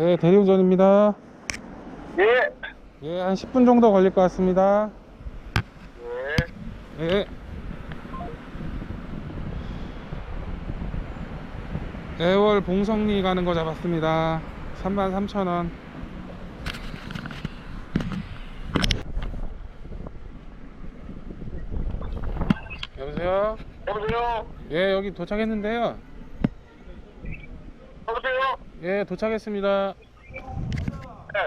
예, 대리운전입니다. 예. 예, 한 10분 정도 걸릴 것 같습니다. 예. 예. 애월 봉성리 가는 거 잡았습니다. 33,000원. 여보세요? 여보세요? 예, 여기 도착했는데요. 예, 도착했습니다. 예.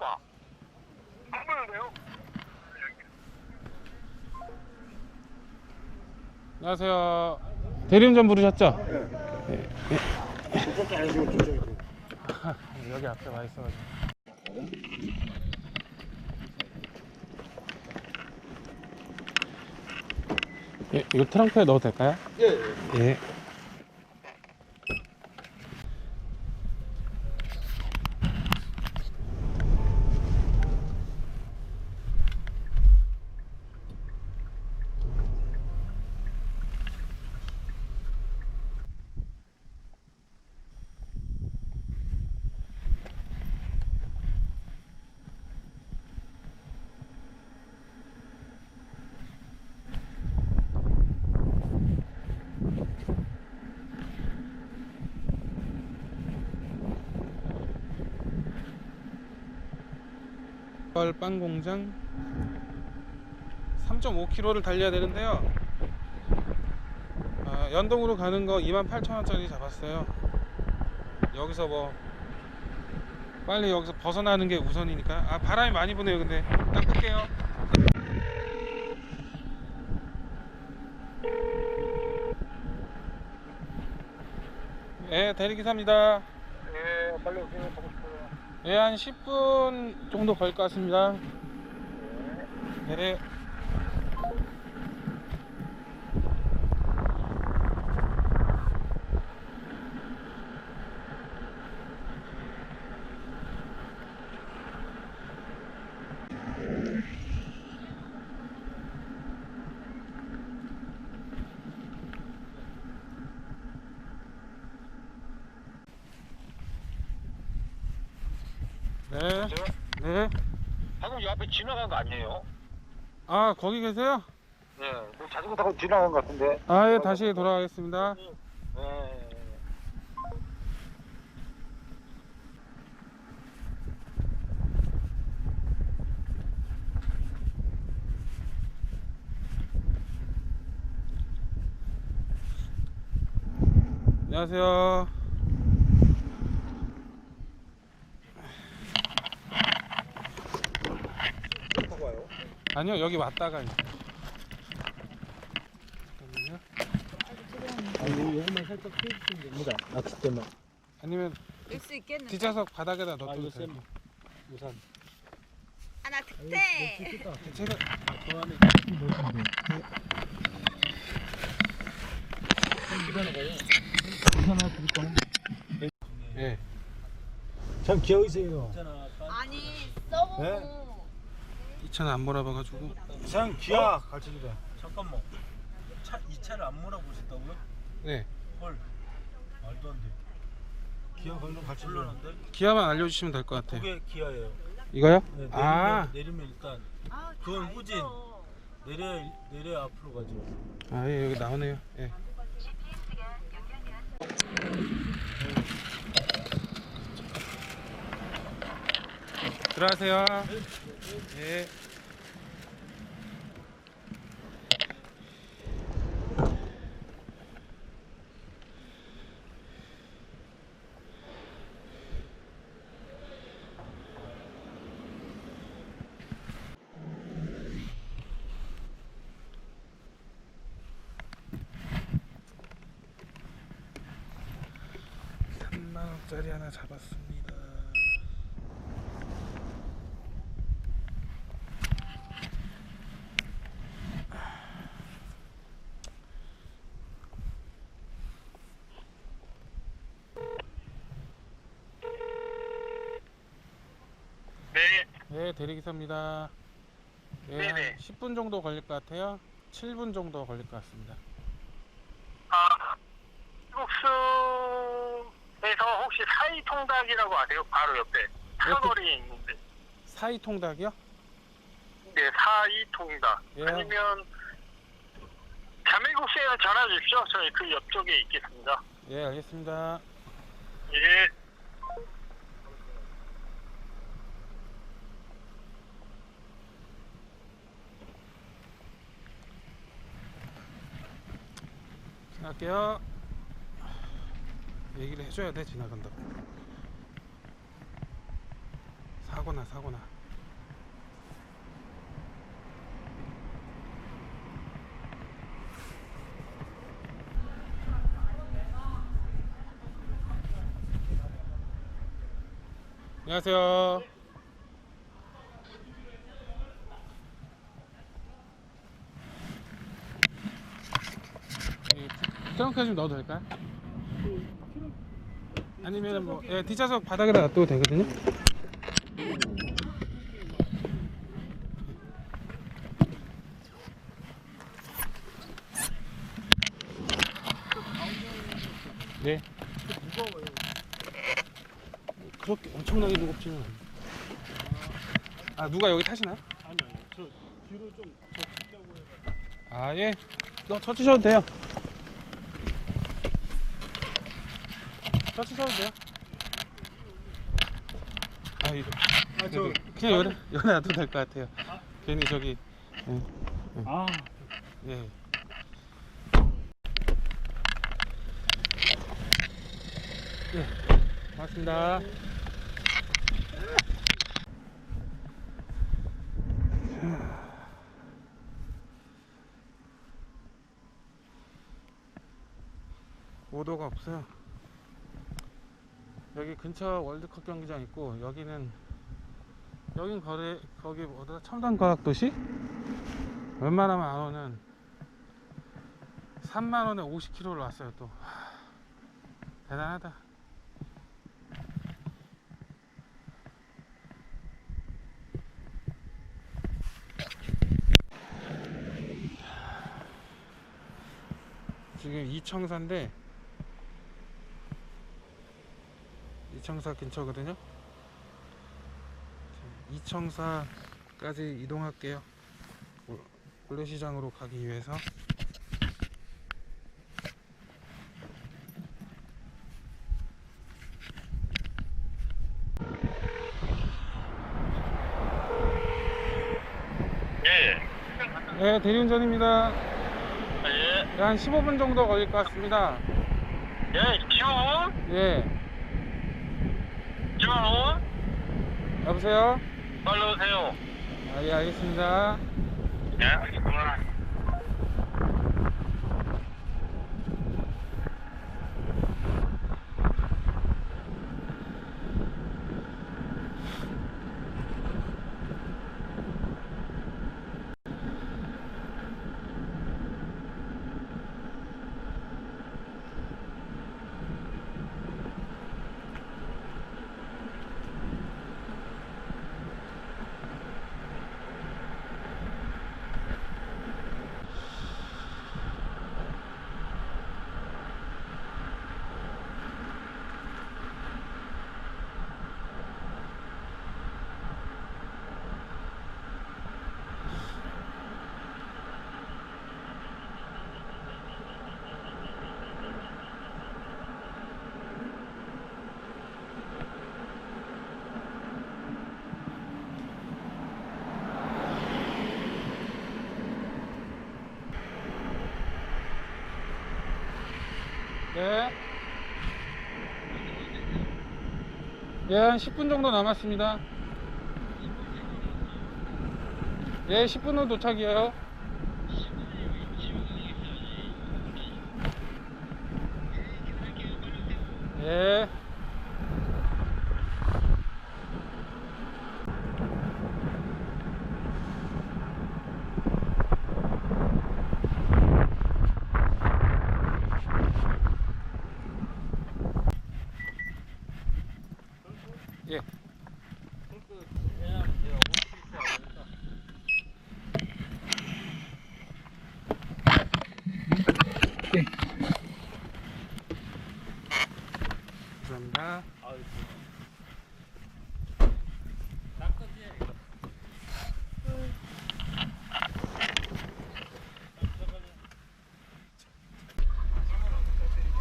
안? 안녕하세요. 대리운전 부르셨죠? 예, 여기 앞에 와 있어가지고. 예, 이거 트렁크에 넣어도 될까요? 예. 예. 빵 공장 3.5km를 달려야 되는데요. 아, 연동으로 가는 거 28,000원짜리 잡았어요. 여기서 뭐 빨리 여기서 벗어나는 게 우선이니까. 아 바람이 많이 부네요. 근데 딱 끌게요. 예, 대리기사입니다. 예, 빨리 오시면. 예, 한 10분 정도 걸릴 것 같습니다. 네. 네. 제가 네. 앞에 지나간 거 아니에요? 아, 거기 계세요? 예, 뭐 자전거 타고 지나간 거 같은데. 아, 예, 다시 돌아가겠습니다. 예. 안녕하세요. 타고 와요. 아니요, 여기 왔다가. 잠깐만요. 아니 요것만 살짝 피해주시면 됩니다. 낚시 때만. 아니면 일수 있겠는데? 뒷좌석 바닥에다 아 놔둬도 이거 돼요. 쌤 우산. 하나 특대! 제가 저 안에 우산 하나 드릴까요? 예. 참 기어이세요. 아니 써보고 네? 이 차는 안 몰아봐가지고. 참 기아 가르쳐주래. 잠깐만 차, 이 차를 안 몰아보셨다고요? 네. 헐 말도 안 돼 기아 걸로. 곤란한데? 기아만 알려주시면 될 것 같아요. 그게 기아예요 이거요? 네, 내리면, 아, 내리면 일단 아, 그건 다 후진. 내려 내려 앞으로 가죠 아, 예, 여기 나오네요. 예. 들어가세요. 예. 만 원짜리 하나 잡았습니다. 네. 네, 대리기사입니다. 예, 네네. 한 10분 정도 걸릴 것 같아요. 7분 정도 걸릴 것 같습니다. 아, 국수에서 혹시 사이통닭이라고 아세요? 바로 옆에 사거리에 있는데. 사이 통닭이요? 네, 사이통닭. 예. 아니면 자매국수에는 전화 주십시오. 저희 그 옆쪽에 있겠습니다. 예, 알겠습니다. 예. 지나갈게요. 얘기를 해줘야 돼 지나간다고. 사고나 사고나. 안녕하세요. 트렁크에 좀 넣어도 될까요? 아니면 뭐 예, 뒷좌석 바닥에다 놔둬도 되거든요. 네. 그렇게 엄청나게 무겁지는 않아요. 아 누가 여기 타시나요? 아니 아니 저 뒤로 좀저 뒷자고 해서 아 예. 너 터치셔도 돼요. 터치셔도 돼요. 아 이거 아 저 그래도 그냥 연애 연애 놔도 될 것 같아요. 괜히 저기 아 예. 예. 고맙습니다. 오도가 없어요. 여기 근처 월드컵 경기장 있고 여기는 여긴 거래 거기 뭐더라 첨단 과학 도시 웬만하면 안 오는 3만 원에 50km를 왔어요 또 하, 대단하다. 지금 이청사인데 이청사 근처거든요. 이청사까지 이동할게요. 모래시장으로 가기 위해서. 예. 네, 대리운전입니다. 예. 네, 한 15분 정도 걸릴 것 같습니다. 예, 지원? 예. 지원? 여보세요? 빨리 오세요. 아, 예, 알겠습니다. 예, 알겠습니다. 네. 예, 한 10분 정도 남았습니다. 예, 10분 후 도착이에요. 예. 예. 감사합니다.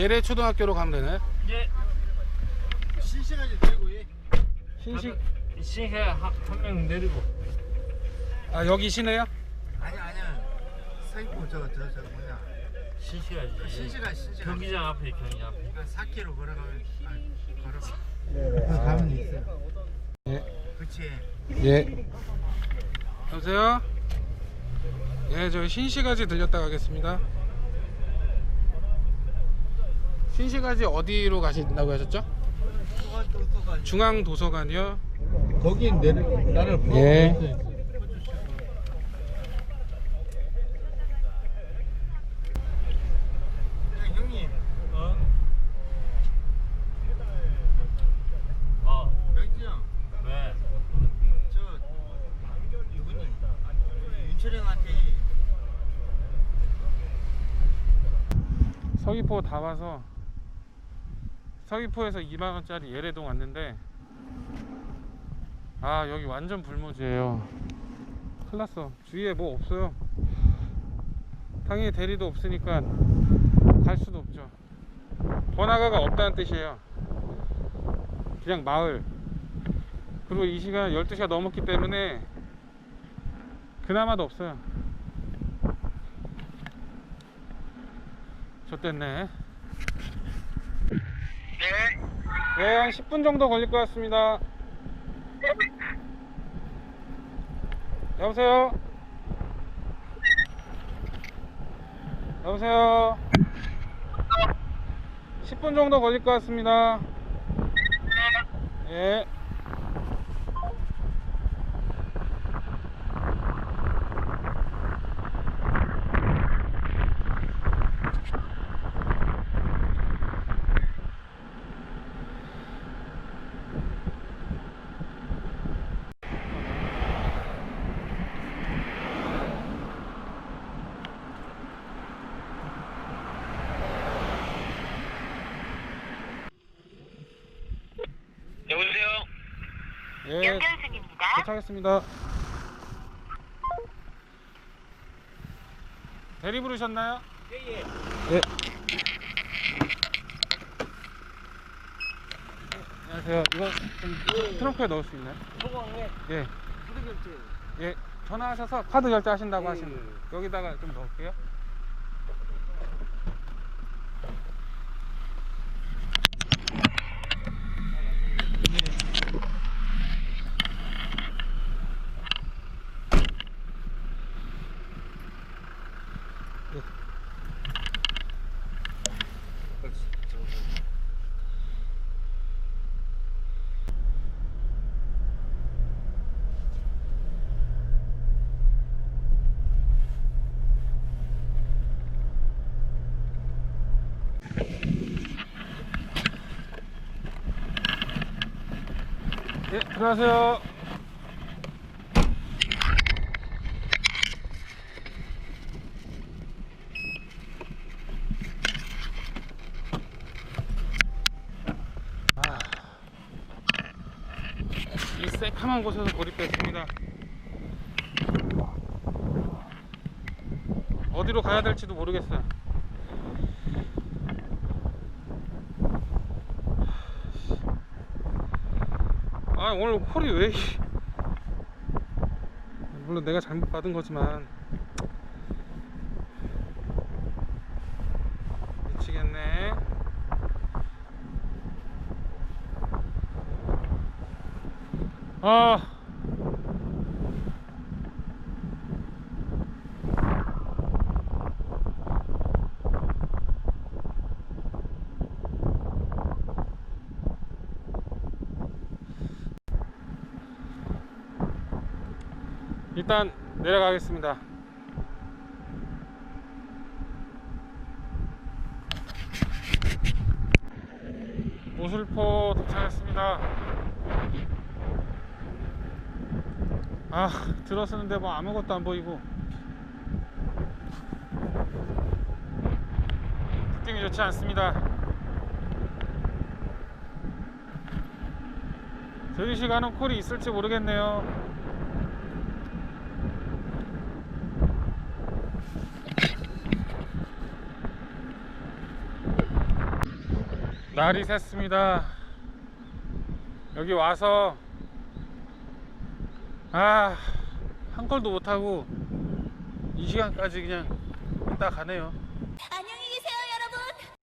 예래 초등학교로 가면 되나요? 실시간이 되고 예. 신식 시해 한명 내리고. 아 여기 시내요? 아니 아니야. 사이코 저저 저 뭐냐. 신시가지. 실시간 실시간. 경기장 앞에 경기장 앞에. 4km 걸어가면 아, 걸어. 그래서 가면 있어. 예. 그렇지. 예. 여보세요? 예, 저 신시가지 들렸다 가겠습니다. 신시가지 어디로 가신다고 하셨죠? 중앙 도서관이요. 거기 내를 나를 보고 예. 형님 어? 어. 명진 형. 왜? 저 이분이 윤철 형한테 서귀포 다 와서 서귀포에서 2만 원짜리 예래동 왔는데 아 여기 완전 불모지예요. 큰일났어. 주위에 뭐 없어요. 당연히 대리도 없으니까 갈 수도 없죠. 번화가가 없다는 뜻이에요. 그냥 마을. 그리고 이 시간 12시가 넘었기 때문에 그나마도 없어요. 좋댔네. 네. 네, 한 10분 정도 걸릴 것 같습니다. 여보세요? 여보세요? 10분 정도 걸릴 것 같습니다. 예. 여보세요? 예. 연결 중입니다. 도착했습니다. 대리 부르셨나요? 예, 예. 안녕하세요. 이거 좀 트렁크에 넣을 수 있나요? 예. 예. 전화하셔서 카드 결제하신다고 하시는 여기다가 좀 넣을게요. 예, 들어가세요. 아, 이 새카만 곳에서 고립됐습니다. 어디로 가야 될지도 모르겠어요. 아 오늘 콜이 왜 이- 물론 내가 잘못 받은 거지만. 미치겠네. 아 일단 내려가겠습니다. 오슬포 도착했습니다. 아, 들어서는데 뭐 아무것도 안 보이고. 느낌이 좋지 않습니다. 제주시 가는 콜이 있을지 모르겠네요. 날이 샜습니다. 여기 와서 아, 한 걸도 못 하고 이 시간까지 그냥 있다 가네요. 안녕히